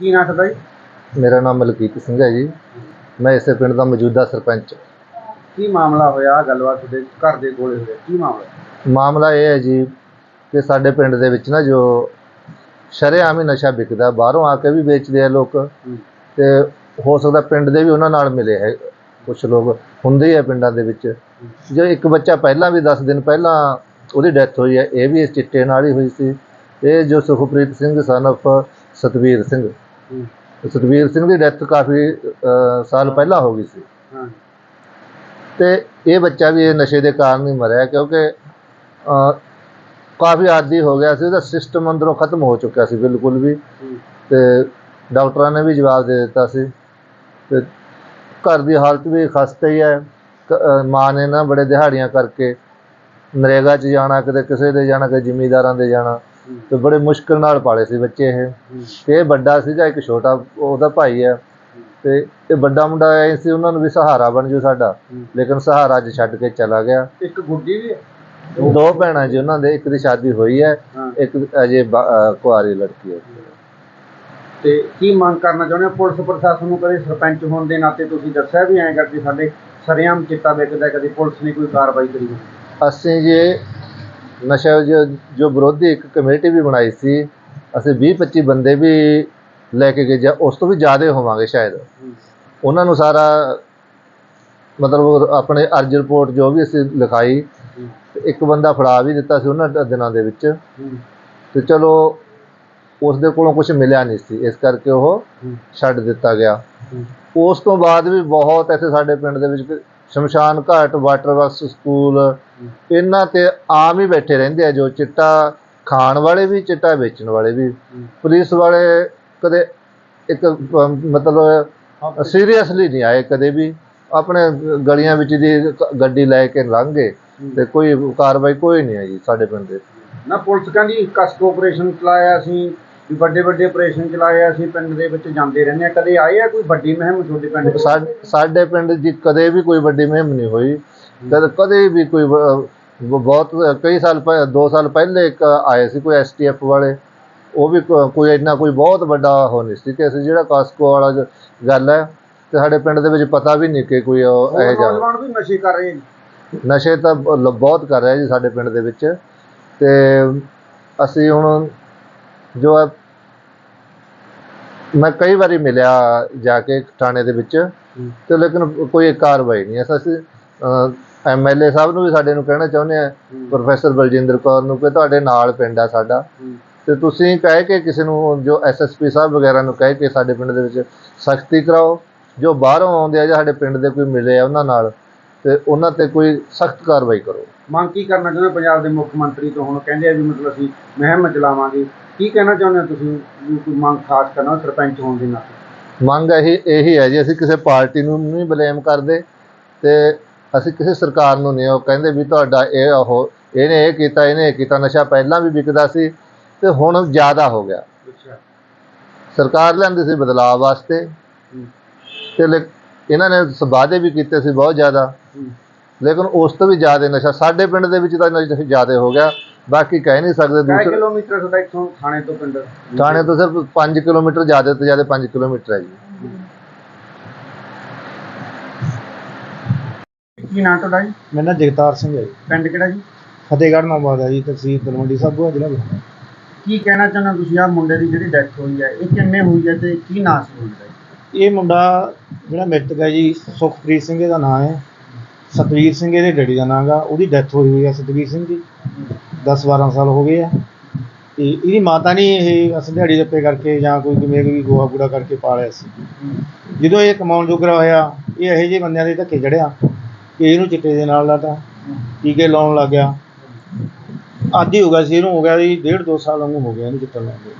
ਕੀ ਨਾਂ ਤੁਹਾਡਾ ਜੀ? ਮੇਰਾ ਨਾਮ ਮਲਕੀਤ ਸਿੰਘ ਹੈ ਜੀ। ਮੈਂ ਇਸੇ ਪਿੰਡ ਦਾ ਮੌਜੂਦਾ ਸਰਪੰਚ। ਕੀ ਮਾਮਲਾ ਹੋਇਆ? ਗੱਲਬਾਤ ਤੁਹਾਡੇ ਘਰ ਦੇ ਕੋਲੇ ਹੋਇਆ ਕੀ ਮਾਮਲਾ? ਮਾਮਲਾ ਇਹ ਹੈ ਜੀ ਕਿ ਸਾਡੇ ਪਿੰਡ ਦੇ ਵਿੱਚ ਨਾ ਜੋ ਸ਼ਰੇਆਮ ਹੀ ਨਸ਼ਾ ਵਿਕਦਾ ਬਾਹਰੋਂ ਆ ਕੇ ਵੀ ਵੇਚਦੇ ਆ ਲੋਕ। ਤੇ ਹੋ ਸਕਦਾ ਪਿੰਡ ਦੇ ਵੀ ਉਹਨਾਂ ਨਾਲ ਮਿਲੇ ਹੈ ਕੁਝ ਲੋਕ। ਹੁੰਦੇ ਹੀ ਆ ਪਿੰਡਾਂ ਦੇ ਵਿੱਚ। ਜੋ ਇੱਕ ਬੱਚਾ ਪਹਿਲਾਂ ਵੀ 10 ਦਿਨ ਪਹਿਲਾਂ ਉਹਦੀ ਡੈਥ ਹੋਈ ਹੈ। ਇਹ ਵੀ ਇਸ ਚਿੱਟੇ ਨਾਲ ਹੀ ਹੋਈ ਸੀ। ਇਹ ਜੋ ਸੁਖਪ੍ਰੀਤ ਸਿੰਘ ਸਨ of ਸਤਵੀਰ ਸਿੰਘ। ਸਤਵੀਰ ਸਿੰਘ ਦੀ ਡੈਥ ਕਾਫੀ ਸਾਲ ਪਹਿਲਾਂ ਹੋ ਗਈ ਸੀ। ਤੇ ਇਹ ਬੱਚਾ ਵੀ ਇਹ ਨਸ਼ੇ ਦੇ ਕਾਰਨ ਹੀ ਮਰਿਆ ਕਿਉਂਕਿ ਕਾਫੀ ਆਦੀ ਹੋ ਗਿਆ ਸੀ ਉਹਦਾ ਸਿਸਟਮ ਅੰਦਰੋਂ ਖਤਮ ਹੋ ਚੁੱਕਿਆ ਸੀ ਬਿਲਕੁਲ ਵੀ। ਤੇ ਡਾਕਟਰਾਂ ਨੇ ਵੀ ਜਵਾਬ ਦੇ ਦਿੱਤਾ ਸੀ। ਤੇ ਘਰ ਦੀ ਹਾਲਤ ਵੀ ਖਸਤੇ ਹੀ ਹੈ। ਮਾਂ ਨੇ ਨਾ ਬੜੇ ਦਿਹਾੜੀਆਂ ਕਰਕੇ ਨਰੇਗਾ 'ਚ ਜਾਣਾ ਕਿਤੇ ਕਿਸੇ ਦੇ ਜਾਣਾ ਕਿਤੇ ਜ਼ਿਮੀਂਦਾਰਾਂ ਦੇ ਜਾਣਾ। ਤੇ ਬੜੇ ਮੁਸ਼ਕਲ ਨਾਲ ਪਾਲੇ ਸੀ ਬੱਚੇ ਇਹ। ਤੇ ਇਹ ਵੱਡਾ ਸੀਗਾ ਇੱਕ ਛੋਟਾ ਉਹਦਾ ਭਾਈ ਹੈ। ਤੇ ਇਹ ਵੱਡਾ ਮੁੰਡਾ ਐ ਸੀ ਉਹਨਾਂ ਨੂੰ ਵੀ ਸਹਾਰਾ ਬਣ ਜੂ ਸਾਡਾ। ਲੇਕਿਨ ਸਹਾਰਾ ਅੱਜ ਛੱਡ ਕੇ ਚਲਾ ਗਿਆ। ਇੱਕ ਗੁੱਡੀ ਵੀ ਹੈ? ਦੋ ਭੈਣਾਂ ਜੀ ਉਹਨਾਂ ਦੇ ਇੱਕ ਦੀ ਸ਼ਾਦੀ ਹੋਈ ਹੈ ਇੱਕ ਅਜੇ ਕੁਆਰੀ ਲੜਕੀ ਹੈ। ਤੇ ਕੀ ਮੰਗ ਕਰਨਾ ਚਾਹੁੰਦੇ ਹੋ? ਪੁਲਿਸ ਪ੍ਰਸ਼ਾਸਨ ਨੂੰ ਕਦੇ ਸਰਪੰਚ ਹੋਣ ਦੇ ਨਾਤੇ ਤੁਸੀਂ ਦੱਸਿਆ ਵੀ ਐਂ ਕਰਕੇ ਸਾਡੇ ਸਰੇਆਮ ਚਿੱਟਾ ਵਿਕਦਾ ਕਦੇ ਪੁਲਿਸ ਨੇ ਕੋਈ ਕਾਰਵਾਈ ਕਰੀ? ਅਸੀਂ ਜੇ ਨਸ਼ਾ ਜੋ ਜੋ ਵਿਰੋਧੀ ਇੱਕ ਕਮੇਟੀ ਵੀ ਬਣਾਈ ਸੀ, ਅਸੀਂ 20 25 ਬੰਦੇ ਵੀ ਲੈ ਕੇ ਗਏ ਜਾਂ ਉਸ ਤੋਂ ਵੀ ਜ਼ਿਆਦਾ ਹੋਵਾਂਗੇ ਸ਼ਾਇਦ ਉਹਨਾਂ ਨੂੰ ਸਾਰਾ ਮਤਲਬ ਆਪਣੇ ਅਰਜ ਰਿਪੋਰਟ ਜੋ ਵੀ ਅਸੀਂ ਲਿਖਾਈ ਹੂੰ। ਇੱਕ ਬੰਦਾ ਫੜਾ ਵੀ ਦਿੱਤਾ ਸੀ ਉਹਨਾਂ ਦਿਨਾਂ ਦੇ ਵਿੱਚ ਹੂੰ। ਤੇ ਚਲੋ, ਉਸ ਦੇ ਕੋਲੋਂ ਕੁਝ ਮਿਲਿਆ ਨਹੀਂ ਸੀ, ਇਸ ਕਰਕੇ ਉਹ ਛੱਡ ਦਿੱਤਾ ਗਿਆ ਉਸ ਤੋਂ ਬਾਅਦ ਵੀ ਬਹੁਤ ਇੱਥੇ ਸਾਡੇ ਪਿੰਡ ਦੇ ਵਿੱਚ ਸ਼ਮਸ਼ਾਨ ਘਾਟ ਵਾਟਰ ਵਰਕਸ ਸਕੂਲ ਇਹਨਾਂ ਤੇ ਆਮ ਹੀ ਬੈਠੇ ਰਹਿੰਦੇ ਆ ਜੋ ਚਿੱਟਾ ਖਾਣ ਵਾਲੇ ਵੀ ਚਿੱਟਾ ਵੇਚਣ ਵਾਲੇ ਵੀ। ਪੁਲਿਸ ਵਾਲੇ ਕਦੇ ਇੱਕ ਮਤਲਬ ਸੀਰੀਅਸਲੀ ਨਹੀਂ ਆਏ ਕਦੇ ਵੀ। ਆਪਣੇ ਗਲੀਆਂ ਵਿੱਚ ਦੀ ਗੱਡੀ ਲੈ ਕੇ ਲੰਘੇ ਤੇ ਕੋਈ ਕਾਰਵਾਈ ਕੋਈ ਨਹੀਂ ਆਈ ਸਾਡੇ ਪਿੰਡ ਦੇ। ਨਾ ਪੁਲਿਸ ਕਹਿੰਦੀ ਕਸਟ ਆਪਰੇਸ਼ਨ ਚਲਾਇਆ ਸੀ। ਵੀ ਵੱਡੇ ਵੱਡੇ ਆਪਰੇਸ਼ਨ ਚਲਾਏ ਆ, ਅਸੀਂ ਪਿੰਡ ਦੇ ਵਿੱਚ ਜਾਂਦੇ ਰਹਿੰਦੇ ਆ। ਕਦੇ ਆਏ ਆ ਕੋਈ ਵੱਡੀ ਮੁਹਿੰਮ ਤੁਹਾਡੇ ਪਿੰਡ 'ਚ? ਸਾ- ਸਾਡੇ ਪਿੰਡ ਦੀ ਕਦੇ ਵੀ ਕੋਈ ਵੱਡੀ ਮੁਹਿੰਮ ਨਹੀਂ ਹੋਈ। ਕਦੇ ਕਦੇ ਵੀ ਕੋਈ ਬ- ਬ- ਬਹੁਤ ਕਈ ਸਾਲ ਪਹਿ 2 ਸਾਲ ਪਹਿਲੇ ਇੱਕ ਆਏ ਸੀ ਕੋਈ ਐਸਟੀਐਫ ਵਾਲੇ। ਉਹ ਵੀ ਕੋ- ਕੋਈ ਇੰਨਾ ਕੋਈ ਬਹੁਤ ਵੱਡਾ ਉਹ ਨਹੀਂ ਸੀ ਕਿ ਅਸੀਂ ਜਿਹੜਾ ਕਾਸਕੋ ਵਾਲਾ ਜ- ਗੱਲ ਹੈ ਤੇ ਸਾਡੇ ਪਿੰਡ ਦੇ ਵਿੱਚ ਪਤਾ ਵੀ ਨਹੀਂ ਕਿ ਕੋਈ ਉਹ ਹੋਰ ਇਹ ਜਾ ਨੌਜਵਾਨ ਵੀ ਨਸ਼ੇ ਕਰ ਰਹੇ ਨੇ? ਨਸ਼ੇ ਤਾਂ ਬ- ਲ- ਬਹੁਤ ਕਰ ਰਿਹਾ ਜੀ ਸਾਡੇ ਪਿੰਡ ਦੇ ਵਿੱਚ। ਤੇ ਅਸੀਂ ਹੁਣ ਜੋ ਮੈਂ ਕਈ ਵਾਰੀ ਮਿਲਿਆ ਜਾ ਕੇ ਥਾਣੇ ਦੇ ਵਿੱਚ ਤੇ ਲੇਕਿਨ ਕੋਈ ਕਾਰਵਾਈ ਨਹੀਂ। ਐਸਾ ਅਸੀਂ ਐਮਐਲਏ ਸਾਹਿਬ ਨੂੰ ਵੀ ਸਾਡੇ ਨੂੰ ਕਹਿਣਾ ਚਾਹੁੰਦੇ ਆ ਪ੍ਰੋਫੈਸਰ ਬਲਜਿੰਦਰ ਕੌਰ ਨੂੰ ਕਿ ਤੁਹਾਡੇ ਨਾਲ ਪਿੰਡ ਆ ਸਾਡਾ। ਤੇ ਤੁਸੀਂ ਕਹਿ ਕੇ ਕਿਸੇ ਨੂੰ ਜੋ ਐਸਐਸਪੀ ਸਾਹਿਬ ਵਗੈਰਾ ਨੂੰ ਕਹਿ ਕੇ ਸਾਡੇ ਪਿੰਡ ਦੇ ਵਿੱਚ ਸਖਤੀ ਕਰਾਓ। ਜੋ ਬਾਹਰੋਂ ਆਉਂਦੇ ਆ ਜਾਂ ਸਾਡੇ ਪਿੰਡ ਦੇ ਕੋਈ ਮਿਲੇ ਆ ਉਹਨਾਂ ਨਾਲ ਤੇ ਉਹਨਾਂ ਤੇ ਕੋਈ ਸਖਤ ਕਾਰਵਾਈ ਕਰੋ। ਮੰਗ ਕੀ ਕਰਨਾ ਚਾਹੁੰਦੇ ਪੰਜਾਬ ਦੇ ਮੁੱਖ ਮੰਤਰੀ ਤੋਂ ਹੁਣ ਕਹਿੰਦੇ ਆ ਵੀ ਮਤਲਬ ਅਸੀਂ ਮੁਹਿੰਮ ਚਲਾਵਾਂਗੇ। ਕੀ ਕਹਿਣਾ ਚਾਹੁੰਦੇ ਹੋ ਤੁਸੀਂ? ਵੀ ਕੋਈ ਮੰਗ ਖਾਸ ਕਰਨਾ ਸਰਪੰਚ ਹੋਣ ਦੇ ਨਾਤੇ ਮੰਗ ਇਹੀ ਇਹੀ ਹੈ ਜੀ ਅਸੀਂ ਕਿਸੇ ਪਾਰਟੀ ਨੂੰ ਨਹੀਂ ਬਲੇਮ ਕਰਦੇ ਤੇ ਅਸੀਂ ਕਿਸੇ ਸਰਕਾਰ ਨੂੰ ਨਹੀਂ ਉਹ ਕਹਿੰਦੇ ਵੀ ਤੁਹਾਡਾ ਇਹ ਉਹ ਇਹਨੇ ਇਹ ਕੀਤਾ ਇਹਨੇ ਇਹ ਕੀਤਾ ਨਸ਼ਾ ਪਹਿਲਾਂ ਵੀ ਵਿਕਦਾ ਸੀ ਤੇ ਹੁਣ ਜ਼ਿਆਦਾ ਹੋ ਗਿਆ। ਸਰਕਾਰ ਲਿਆਂਦੀ ਸੀ ਬਦਲਾਅ ਵਾਸਤੇ ਤੇ ਲੇ- ਇਹਨਾਂ ਨੇ ਵਾਅਦੇ ਵੀ ਕੀਤੇ ਸੀ ਬਹੁਤ ਜ਼ਿਆਦਾ। ਲੇਕਿਨ ਉਸ ਤੋਂ ਵੀ ਜ਼ਿਆਦਾ ਨਸ਼ਾ ਸਾਡੇ ਪਿੰਡ ਦੇ ਵਿੱਚ ਤਾਂ ਨਸ਼ਾ ਜ਼ਿਆਦਾ ਹੋ ਗਿਆ। ਬਾਕੀ ਕਹਿ ਨਹੀਂ ਸਕਦੇ ਕਿੰਨੇ ਦੂਸਰੇ ਕਿਲੋਮੀਟਰ ਤੁਹਾਡਾ ਇੱਥੋਂ ਥਾਣੇ ਤੋਂ ਪਿੰਡ? ਥਾਣੇ ਤੋਂ ਸਿਰਫ 5 ਕਿਲੋਮੀਟਰ ਜ਼ਿਆਦਾ ਤੋਂ ਜ਼ਿਆਦਾ 5 ਕਿਲੋਮੀਟਰ ਹੈ ਜੀ। ਕੀ ਨਾਂ ਤੁਹਾਡਾ ਜੀ? ਮੇਰਾ ਨਾਂ ਜਗਤਾਰ ਸਿੰਘ ਹੈ ਜੀ। ਪਿੰਡ ਕਿਹੜਾ ਜੀ? ਫਤਿਹਗੜ੍ਹ ਨਾਬਾਦ ਹੈ ਜੀ ਤਹਿਸੀਲ ਤਲਵੰਡੀ ਸਾਬੋ ਜ਼ਿਲ੍ਹਾ ਬਠਿੰਡਾ ਕੀ ਕਹਿਣਾ ਚਾਹੁੰਦੇ ਤੁਸੀਂ? ਆ ਮੁੰਡੇ ਦੀ ਜਿਹੜੀ ਡੈਥ ਹੋਈ ਹੈ ਇਹ ਕਿੰਨੇ ਹੋਈ ਹੈ ਤੇ ਕੀ ਨਾਂ ਸੀ ਮੁੰਡੇ ਦਾ ਇਹ ਮੁੰਡਾ ਜਿਹੜਾ ਮ੍ਰਿਤਕ ਹੈ ਜੀ ਸੁਖਪ੍ਰੀਤ ਸਿੰਘ ਦਾ ਨਾਮ ਹੈ। ਸਤਵੀਰ ਸਿੰਘ ਇਹਦੇ ਡੈਡੀ ਦਾ ਨਾਮ ਗਾ ਉਹਦੀ ਡੈਥ ਹੋਈ ਹੋਈ ਹੈ ਸਤਵੀਰ ਸਿੰਘ ਦੀ। 10 12 ਸਾਲ ਹੋ ਗਏ ਆ। ਤੇ ਇਹਦੀ ਮਾਤਾ ਨੇ ਇਹ ਅਸ ਦਿਹਾੜੀ ਦੱਪੇ ਕਰਕੇ ਜਾਂ ਕੋਈ ਕਿਵੇਂ ਵੀ ਗੋਹਾ ਕੂੜਾ ਕਰਕੇ ਪਾਲਿਆ ਸੀ। ਜਦੋਂ ਇਹ ਕਮਾਉਣ ਜੋਗਰਾ ਹੋਇਆ ਇਹ ਇਹੋ ਜਿਹੇ ਬੰਦਿਆਂ ਦੇ ਧੱਕੇ ਚੜਿਆ ਕਿ ਇਹਨੂੰ ਚਿੱਟੇ ਦੇ ਨਾਲ ਲਾਤਾ ਟੀਕੇ ਲਾਉਣ ਲੱਗ ਗਿਆ। ਆਦੀ ਹੋ ਗਿਆ ਸੀ ਇਹਨੂੰ ਹੋ ਗਿਆ ਜੀ ਡੇਢ ਦੋ ਸਾਲ ਵਾਂਗੂ ਹੋ ਗਿਆ ਇਹਨੂੰ ਚਿੱਟਾ ਲਾਉਂਦੇ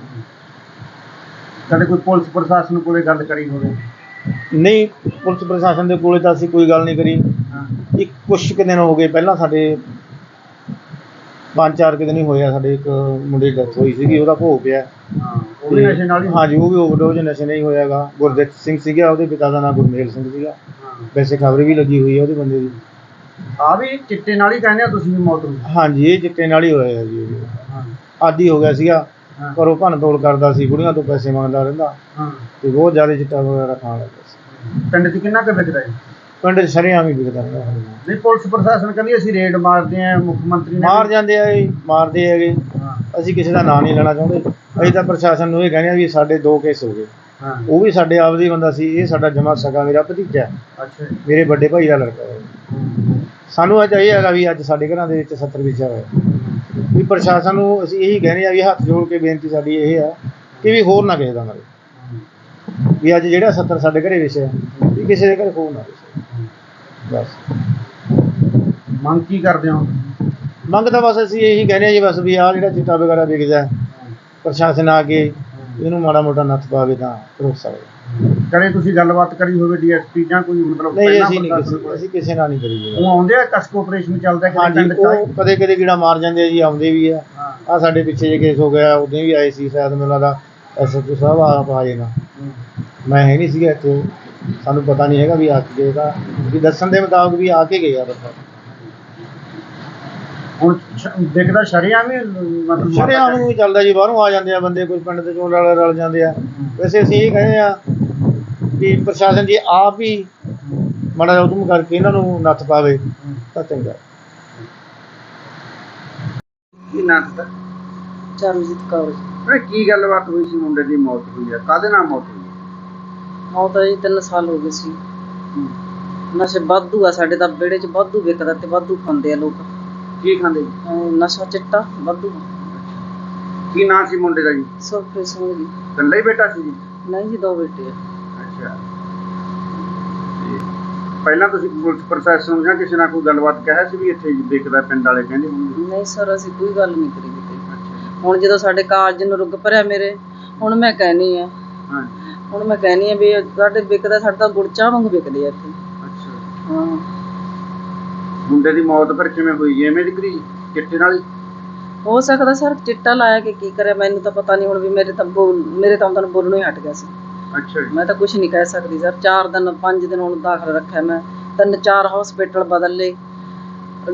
ਕਦੇ ਕੋਈ ਪੁਲਿਸ ਪ੍ਰਸ਼ਾਸਨ ਕੋਲੇ ਗੱਲ ਕਰੀ ਹੋਵੇ? ਨਹੀਂ ਪੁਲਿਸ ਪ੍ਰਸ਼ਾਸਨ ਦੇ ਕੋਲੇ ਤਾਂ ਅਸੀਂ ਕੋਈ ਗੱਲ ਨਹੀਂ ਕਰੀ। ਇੱਕ ਕੁਛ ਕੁ ਦਿਨ ਹੋ ਗਏ ਪਹਿਲਾਂ ਸਾਡੇ ਪੰਜ ਚਾਰ ਕੁ ਦਿਨ ਹੀ ਹੋਇਆ ਸਾਡੇ ਇੱਕ ਮੁੰਡੇ ਦੀ ਡੈਥ ਹੋਈ ਸੀਗੀ ਉਹਦਾ ਭੋਗ ਪਿਆ। ਹਾਂ ਉਹ ਵੀ ਨਸ਼ੇ ਨਾਲ ਹੀ ਹਾਂਜੀ ਉਹ ਵੀ ਓਵਰਡੋਜ਼ ਨਸ਼ੇ ਨਹੀਂ ਹੋਇਆਗਾ ਗੁਰਦਿੱਤ ਸਿੰਘ ਸੀਗਾ ਉਹਦੇ ਪਿਤਾ ਦਾ ਨਾਮ ਗੁਰਮੇਲ ਸਿੰਘ ਸੀਗਾ। ਵੈਸੇ ਖਬਰ ਵੀ ਲੱਗੀ ਹੋਈ ਹੈ ਉਹਦੇ ਬੰਦੇ ਦੀ। ਆ ਵੀ ਚਿੱਟੇ ਨਾਲ ਹੀ ਕਹਿੰਦੇ ਆ ਤੁਸੀਂ ਵੀ ਮੌਤ ਨੂੰ। ਹਾਂਜੀ ਇਹ ਚਿੱਟੇ ਨਾਲ ਹੀ ਹੋਇਆ ਜੀ ਇਹ। ਹਾਂ। ਆਦੀ ਹੋ ਗਿਆ ਸੀਗਾ ਹਾਂ। ਘਰੋਂ ਭੰਨ ਤੋੜ ਕਰਦਾ ਸੀ ਕੁੜੀਆਂ ਤੋਂ ਪੈਸੇ ਮੰਗਦਾ ਰਹਿੰਦਾ। ਹਾਂ। ਤੇ ਬਹੁਤ ਜ਼ਿਆਦਾ ਚਿੱਟਾ ਵਗੈਰਾ ਖਾਣ ਲੱਗਾ ਸੀ। ਪਿੰਡ 'ਚ ਕਿੰਨਾ ਕੁ ਵਿਕਦਾ ਹੈ ਪਿੰਡ 'ਚ ਸ਼ਰੇਆਮ ਹੀ ਵਿਕਦਾ ਨਾਲ। ਨਹੀਂ ਪੁਲਿਸ ਪ੍ਰਸ਼ਾਸਨ ਕਹਿੰਦੀ ਅਸੀਂ ਰੇਡ ਮਾਰਦੇ ਆਂ ਮੁੱਖ ਮੰਤਰੀ ਨੇ ਮਾਰ ਜਾਂਦੇ ਆ ਮਾਰਦੇ ਹੈਗੇ। ਹਾਂ। ਅਸੀਂ ਕਿਸੇ ਦਾ ਨਾਂ ਨਹੀਂ ਲੈਣਾ ਚਾਹੁੰਦੇ। ਅਸੀਂ ਤਾਂ ਪ੍ਰਸ਼ਾਸਨ ਨੂੰ ਇਹ ਕਹਿੰਦੇ ਆ ਵੀ ਸਾਡੇ ਦੋ ਕੇਸ ਹੋ ਗਏ। ਹਾਂ। ਉਹ ਵੀ ਸਾਡੇ ਆਪਦੇ ਬੰਦਾ ਸੀ ਇਹ ਸਾਡਾ ਜਮਾ ਸਗਾ ਮੇਰਾ ਭਤੀਜਾ ਹੈ, ਅੱਛਾ ਜੀ। ਮੇਰੇ ਵੱਡੇ ਭਾਈ ਦਾ ਲੜਕਾ ਹੈ। ਹੂੰ। ਸਾਨੂੰ ਅੱਜ ਇਹ ਹੈਗਾ ਵੀ ਅੱਜ ਸਾਡੇ ਘਰਾਂ ਦੇ ਵਿੱਚ 70 ਵਿਚਾਰ ਹੋਇਆ ਵੀ ਪ੍ਰਸ਼ਾਸਨ ਨੂੰ ਅਸੀਂ ਇਹੀ ਕਹਿੰਦੇ ਆ ਵੀ ਹੱਥ ਜੋੜ ਕੇ ਬੇਨਤੀ ਸਾਡੀ ਇਹ ਆ ਕਿ ਵੀ ਹੋਰ ਨਾ ਕਿਸੇ ਦਾ ਮਰੇ ਵੀ ਅੱਜ ਜਿਹੜਾ 70 ਸਾਡੇ ਘਰੇ ਵਿਛਿਆ ਵੀ ਕਿਸੇ ਦੇ ਘਰੇ ਹੋਰ ਨਾ ਵਿਛੇ ਬਸ। ਮੰਗ ਕੀ ਕਰਦੇ ਹੋ? ਮੰਗ ਤਾਂ ਬਸ ਅਸੀਂ ਇਹੀ ਕਹਿੰਦੇ ਆ ਜੀ ਬਸ ਵੀ ਆਹ ਜਿਹੜਾ ਚਿੱਟਾ ਵਗੈਰਾ ਵਿਕਦਾ ਪ੍ਰਸ਼ਾਸਨ ਆ ਕੇ ਇਹਨੂੰ ਮਾੜਾ ਮੋਟਾ ਨੱਥ ਪਾਵੇ ਤਾਂ ਰੋਕ ਸਕਦਾ ਕਦੇ ਤੁਸੀਂ ਗੱਲਬਾਤ ਕਰੀ ਹੋਵੇ ਡੀਐਸਪੀ ਜਾਂ ਕੋਈ ਮਤਲਬ ਨਹੀਂ ਪਹਿਲਾਂ ਅਸੀਂ ਨਹੀਂ ਕਿਸੇ? ਅਸੀਂ ਕਿਸੇ ਨਾਲ ਨਹੀਂ ਕਰੀ ਜੀ ਉਹ ਆਉਂਦੇ ਆ ਕਸਕ ਆਪਰੇਸ਼ਨ ਚੱਲਦਾ ਕਿ ਪਿੰਡ ਚ? ਉਹ ਕਦੇ ਕਦੇ ਕੀੜਾ ਮਾਰ ਜਾਂਦੇ ਆ ਜੀ ਆਉਂਦੇ ਵੀ ਆ। ਆ ਸਾਡੇ ਪਿੱਛੇ ਜੇ ਕੇਸ ਹੋ ਗਿਆ ਉਦੋਂ ਵੀ ਆਏ ਸੀ ਸ਼ਾਇਦ ਮੈਨੂੰ ਲੱਗਦਾ ਐਸਐਚਓ ਸਾਹਿਬ ਆਪ ਆ ਹੂੰ। ਮੈਂ ਹੈ ਨਹੀਂ ਸੀਗਾ ਇੱਥੇ। ਸਾਨੂੰ ਪਤਾ ਨਹੀਂ ਹੈਗਾ ਵੀ ਆ ਕੇ ਗਏਗਾ ਵੀ ਦੱਸਣ ਦੇ ਮੁਤਾਬਕ ਵੀ ਆ ਕੇ ਗਏ ਆ ਬੰਦਾ। ਹੁਣ ਸ਼- ਦੇਖਦਾ ਸ਼ਰਿਆਮ ਹੀ ਮਤਲਬ ਸ਼ਰੇਆਮ ਨੂੰ ਵੀ ਚੱਲਦਾ ਜੀ ਬਾਹਰੋਂ ਆ ਜਾਂਦੇ ਆ ਬੰਦੇ ਕੋਈ ਪਿੰਡ ਦੇ ਚੋਂ ਰਲ ਰਲ ਜਾਂਦੇ ਆ। ਵੈਸੇ ਅਸੀਂ ਇਹ ਕਹਿੰਦੇ ਆ ਵੀ ਪ੍ਰਸ਼ਾਸਨ ਜੀ ਆਪ ਹੀ ਮਾੜਾ ਜਿਹਾ ਉਦਮ ਕਰਕੇ ਇਹਨਾਂ ਨੂੰ ਨੱਥ ਪਾਵੇ ਤਾਂ ਚੰਗਾ। ਕੀ ਨਾਂ ਦਾ ਚਰਨਜੀਤ ਕੌਰ ਅਰੇ ਕੀ ਗੱਲਬਾਤ ਹੋਈ ਸੀ ਮੁੰਡੇ ਦੀ? ਮੌਤ ਹੋਈ ਹੈ ਕਾਹਦੇ ਨਾਲ ਮੌਤ ਹੋਈ? ਹੈ? ਮੌਤ ਜੀ 3 ਸਾਲ ਹੋ ਗਏ ਸੀ। ਨਸ਼ੇ ਵਾਧੂ ਆ ਸਾਡੇ ਤਾਂ ਵਿਹੜੇ 'ਚ ਵਾਧੂ ਵਿਕਦਾ ਤੇ ਵਾਧੂ ਖਾਂਦੇ ਆ ਲੋਕ। ਕੀ ਖਾਂਦੇ ਜੀ? ਅਹ ਨਸ਼ਾ ਚਿੱਟਾ ਵਾਧੂ। ਕੀ ਨਾਂ ਸੀ ਮੁੰਡੇ ਦਾ ਜੀ? ਸੁਰਖੇ ਸਿੰਘ ਜੀ। ਇਕੱਲਾ ਹੀ ਬੇਟਾ ਸੀ ਜੀ? ਨਹੀਂ ਜੀ ਦੋ ਬੇਟੇ ਆ। ਅੱਛਾ। ਤੇ ਪਹਿਲਾਂ ਤੁਸੀਂ ਪੁਲਿਸ ਪ੍ਰਸ਼ਾਸਨ ਨੂੰ ਜਾਂ ਕਿਸੇ ਨਾਲ ਕੋਈ ਗੱਲਬਾਤ ਕਹਿਆ ਸੀ ਵੀ ਇੱਥੇ ਵਿਕਦਾ ਪਿੰਡ ਵਾਲੇ ਕਹਿੰਦੇ ਹੋਣਗੇ ਨਹੀਂ ਸਰ ਅਸੀਂ ਕੋਈ ਗੱਲ ਨਹੀਂ ਕਰੀ। ਹੁਣ ਜਦੋਂ ਸਾਡੇ ਕਾਲਜ ਨੂੰ ਰੁੱਗ ਭਰਿਆ ਮੇਰੇ ਹੁਣ ਮੈਂ ਕਹਿਨੀ ਆ। ਹਾਂ ਹੁਣ ਮੈਂ ਕਹਿਨੀ ਆ ਵੀ ਸਾਡੇ ਵਿਕਦਾ ਸਾਡੇ ਤਾਂ ਗੁੜਚਾ ਵਾਂਗ ਵਿਕਦੇ ਆ ਇੱਥੇ। ਅੱਛਾ। ਹਾਂ। ਮੁੰਡੇ ਦੀ ਮੌਤ ਫਿਰ ਕਿਵੇਂ ਹੋਈ? ਐਵੇਂ ਕਰੀ ਚਿੱਟੇ ਨਾਲ ਹੀ? ਹੋ ਸਕਦਾ ਸਰ ਚਿੱਟਾ ਲਾਇਆ ਕਿ ਕੀ ਕਰਿਆ ਮੈਨੂੰ ਤਾਂ ਪਤਾ ਨਹੀਂ ਹੁਣ ਵੀ ਮੇਰੇ ਤਾਂ ਬੋਲ ਮੇਰੇ ਤਾਂ ਉਹਨਾਂ ਬੋਲਣੋਂ ਹੀ ਹਟ ਗਿਆ ਸੀ। ਅੱਛਾ ਜੀ। ਮੈਂ ਤਾਂ ਕੁਝ ਨਹੀਂ ਕਹਿ ਸਕਦੀ ਸਰ। 4 ਦਿਨ 5 ਦਿਨ ਹੁਣ ਦਾਖਲ ਰੱਖਿਆ ਮੈਂ। ਤਿੰਨ ਚਾਰ ਹਸਪੀਟਲ ਬਦਲ ਲਏ।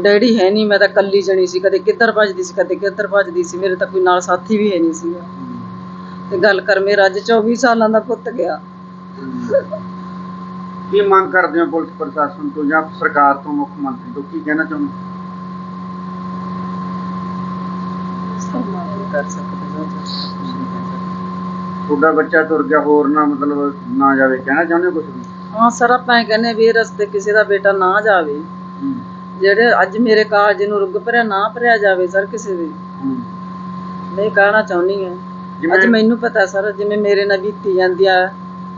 ਡੈਡੀ ਹੈ ਨਹੀਂ ਮੈਂ ਤਾਂ ਕੱਲੀ ਜਣੀ ਸੀ ਕਦੇ ਕਿੱਧਰ ਭੱਜਦੀ ਸੀ ਕਦੇ ਕਿੱਧਰ ਭੱਜਦੀ ਸੀ ਮੇਰੇ ਤਾਂ ਕੋਈ ਨਾਲ ਸਾਥੀ ਵੀ ਹੈ ਨਹੀਂ ਸੀਗਾ। ਤੇ ਗੱਲ ਕਰ ਮੇਰਾ ਅੱਜ 24 ਸਾਲਾਂ ਦਾ ਪੁੱਤ ਗਿਆ। ਕੀ ਮੰਗ ਕਰਦੇ ਹੋ ਪੁਲਿਸ ਪ੍ਰਸ਼ਾਸਨ ਤੋਂ ਜਾਂ ਸਰਕਾਰ ਤੋਂ ਮੁੱਖ ਮੰਤਰੀ ਤੋਂ ਕੀ ਕਹਿਣਾ ਚਾਹੁੰਦੇ। ਤੁਹਾਡਾ ਬੱਚਾ ਤੁਰ ਗਿਆ ਹੋਰ ਨਾ ਮਤਲਬ ਨਾ ਜਾਵੇ ਕਹਿਣਾ ਚਾਹੁੰਦੇ ਹੋ ਕੁਝ ਵੀ? ਹਾਂ ਸਰ ਆਪਾਂ ਇਹ ਕਹਿੰਦੇ ਵੀ ਇਹ ਰਸਤੇ ਕਿਸੇ ਦਾ ਬੇਟਾ ਨਾ ਜਾਵੇ। ਜਿਹੜੇ ਅੱਜ ਮੇਰੇ ਕਾਲਜ ਨੂੰ ਰੁੱਗ ਭਰਿਆ ਨਾ ਭਰਿਆ ਜਾਵੇ ਸਰ ਕਿਸੇ ਦੇ। ਹੂੰ। ਨਹੀਂ ਕਹਿਣਾ ਚਾਹੁੰਦੀ ਹਾਂ ਅੱਜ ਮੈਨੂੰ ਪਤਾ ਸਰ ਜਿਵੇਂ ਮੇਰੇ ਨਾਲ ਬੀਤੀ ਜਾਂਦੀ ਆ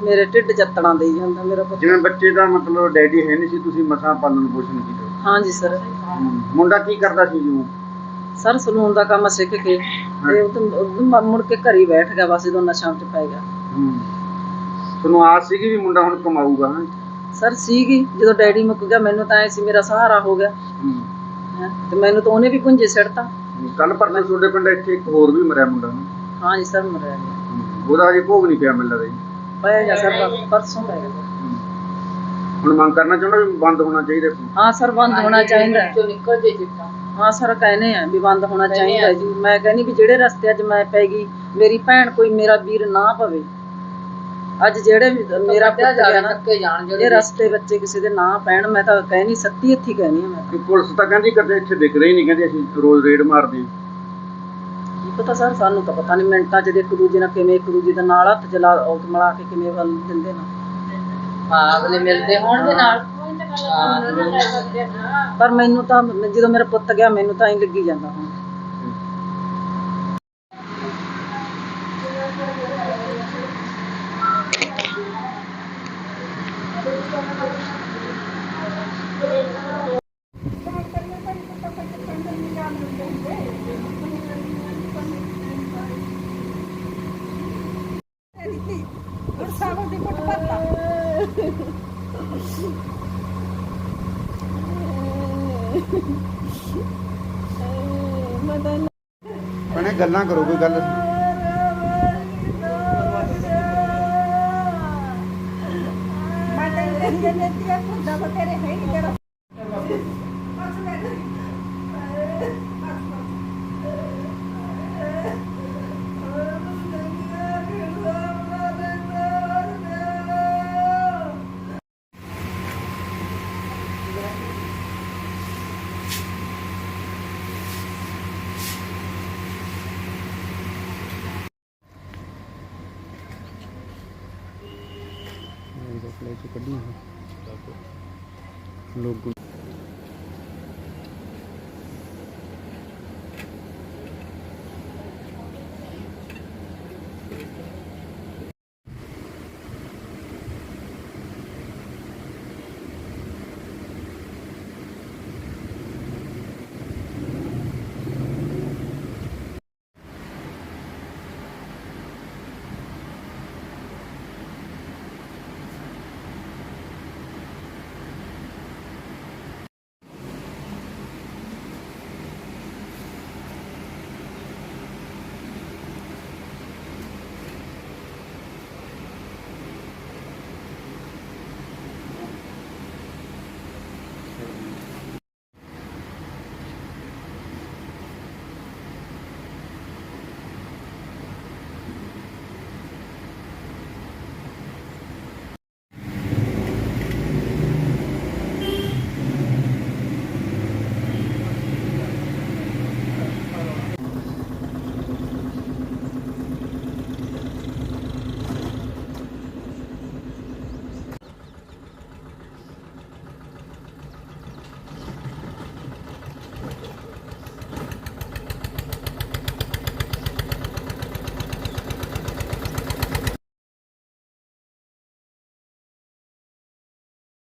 ਮੇਰੇ ਢਿੱਡ ਚੱਤਣਾ ਦੇਈ ਜਾਂਦਾ ਮੇਰਾ ਪੁੱਤ। ਜਿਵੇਂ ਬੱਚੇ ਦਾ ਮਤਲਬ ਡੈਡੀ ਹੈ ਨਹੀਂ ਸੀ ਤੁਸੀਂ ਮਸਾਂ ਪਾਲਣ ਪੋਸ਼ਣ ਕੀਤਾ। ਹਾਂਜੀ ਸਰ। ਮੁੰਡਾ ਕੀ ਕਰਦਾ ਸੀ ਜੀ? ਸਰ ਸਲੂਨ ਦਾ ਕੰਮ ਸਿੱਖ ਕੇ ਤੇ ਉਹ ਮੁੜ ਕੇ ਘਰ ਹੀ ਬੈਠ ਗਿਆ ਬਸ ਜਦੋਂ ਨਸ਼ਾ ਚ ਪੈ ਗਿਆ। ਹੂੰ। ਤੁਹਾਨੂੰ ਆਸ ਸੀਗੀ ਵੀ ਮੁੰਡਾ ਹੁਣ ਕਮਾਊਗਾ ਹਾਂ? ਸਰ ਸੀਗੀ ਜਦੋਂ ਡੈਡੀ ਮੁੱਕ ਗਿਆ ਮੈਨੂੰ ਤਾਂ ਐ ਸੀ ਮੇਰਾ ਸਹਾਰਾ ਹੋ ਗਿਆ। ਹੂੰ। ਤੇ ਮੈਨੂੰ ਤਾਂ ਉਹਨੇ ਵੀ ਪੁੰਜੇ ਸਿੱਟਤਾ ਕੱਲ ਪਰਸੋਂ ਤੁਹਾਡੇ ਪਿੰਡ ਇੱਥੇ ਇੱਕ ਹੋਰ ਵੀ ਮਰਿਆ ਮੁੰਡਾ ਹੂੰ। ਹਾਂਜੀ ਸਰ ਮਰਿਆ ਗਿਆ ਉਹਦਾ ਹਜੇ ਭੋਗ ਨਹੀਂ ਪਿਆ ਮਿਲਦਾ ਜੀ। ਪਾਇਆ ਗਿਆ ਸਰ ਪਰਸੋਂ ਪੈ ਗਿਆ ਹੁਣ ਮੰਗ ਕਰਨਾ ਚਾਹੁੰਦਾ ਵੀ ਬੰਦ ਹੋਣਾ ਚਾਹੀਦਾ ਹਾਂ ਸਰ ਬੰਦ ਹੋਣਾ ਚਾਹੀਦਾ। ਹੈ। ਨਿਕਲ ਜੇ ਚਿੱਟਾ ਹਾਂ ਸਰ ਕਹਿੰਦੇ ਆ ਵੀ ਬੰਦ ਹੋਣਾ ਚਾਹੀਦਾ ਜੀ। ਮੈਂ ਕਹਿੰਦੀ ਵੀ ਜਿਹੜੇ ਰਸਤੇ ਅੱਜ ਮੈਂ ਪੈ ਗਈ ਮੇਰੀ ਭੈਣ ਕੋਈ ਮੇਰਾ ਵੀਰ ਨਾ ਪਵੇ। ਅੱਜ ਜਿਹੜੇ ਵੀ ਮੇਰਾ ਪੁੱਤ ਗਿਆ ਨਾ ਧੱਕੇ ਜਾਣ ਇਹ ਜਿਹੜੇ ਰਸਤੇ ਬੱਚੇ ਕਿਸੇ ਦੇ ਨਾ ਪੈਣ ਮੈਂ ਤਾਂ ਕਹਿ ਨਹੀਂ ਸੱਤੀ ਹੱਥੀ ਕਹਿਣੀ ਆ ਮੈਂ। ਕਿ ਪੁਲਿਸ ਤਾਂ ਕਹਿੰਦੀ ਕਦੇ ਇੱਥੇ ਦਿਖ ਰਹੀ ਨਹੀਂ ਕਹਿੰਦੇ ਅਸੀਂ ਰੋਜ਼ ਰੇਡ ਮਾਰਦੇ ਹਾਂ। ਕੀ ਪਤਾ ਸਰ ਸਾਨੂੰ ਤਾਂ ਪਤਾ ਨਹੀਂ ਮਿੰਟਾਂ 'ਚ ਦੇ ਇੱਕ ਦੂਜੇ ਨਾਲ ਕਿਵੇਂ ਇੱਕ ਦੂਜੇ ਦੇ ਨਾਲ ਹੱਥ ਜਲਾ ਉਹ ਮਿਲਾ ਕੇ ਕਿਵੇਂ ਵੱਲ ਦਿੰਦੇ ਨਾ। ਹਾਂ ਅਗਲੇ ਮਿਲਦੇ ਹੋਣ ਦੇ ਨਾਲ ਪਰ ਮੈਨੂੰ ਤਾਂ ਜਦੋਂ ਮੇਰਾ ਪੁੱਤ ਗਿਆ ਮੈਨੂੰ ਤਾਂ ਹੀ ਲੱਗੀ ਜਾਂਦਾ ਹੁਣ। ਭੈਣੇ ਗੱਲਾਂ ਕਰੋ ਕੋਈ ਗੱਲ। ਮੈਂ ਤੈਨੂੰ ਕਹੀ ਜਾਂਦੀ ਖੁਦਾ ਬਤੇਰੇ ਹੈ ਨਹੀਂ লোকগুলো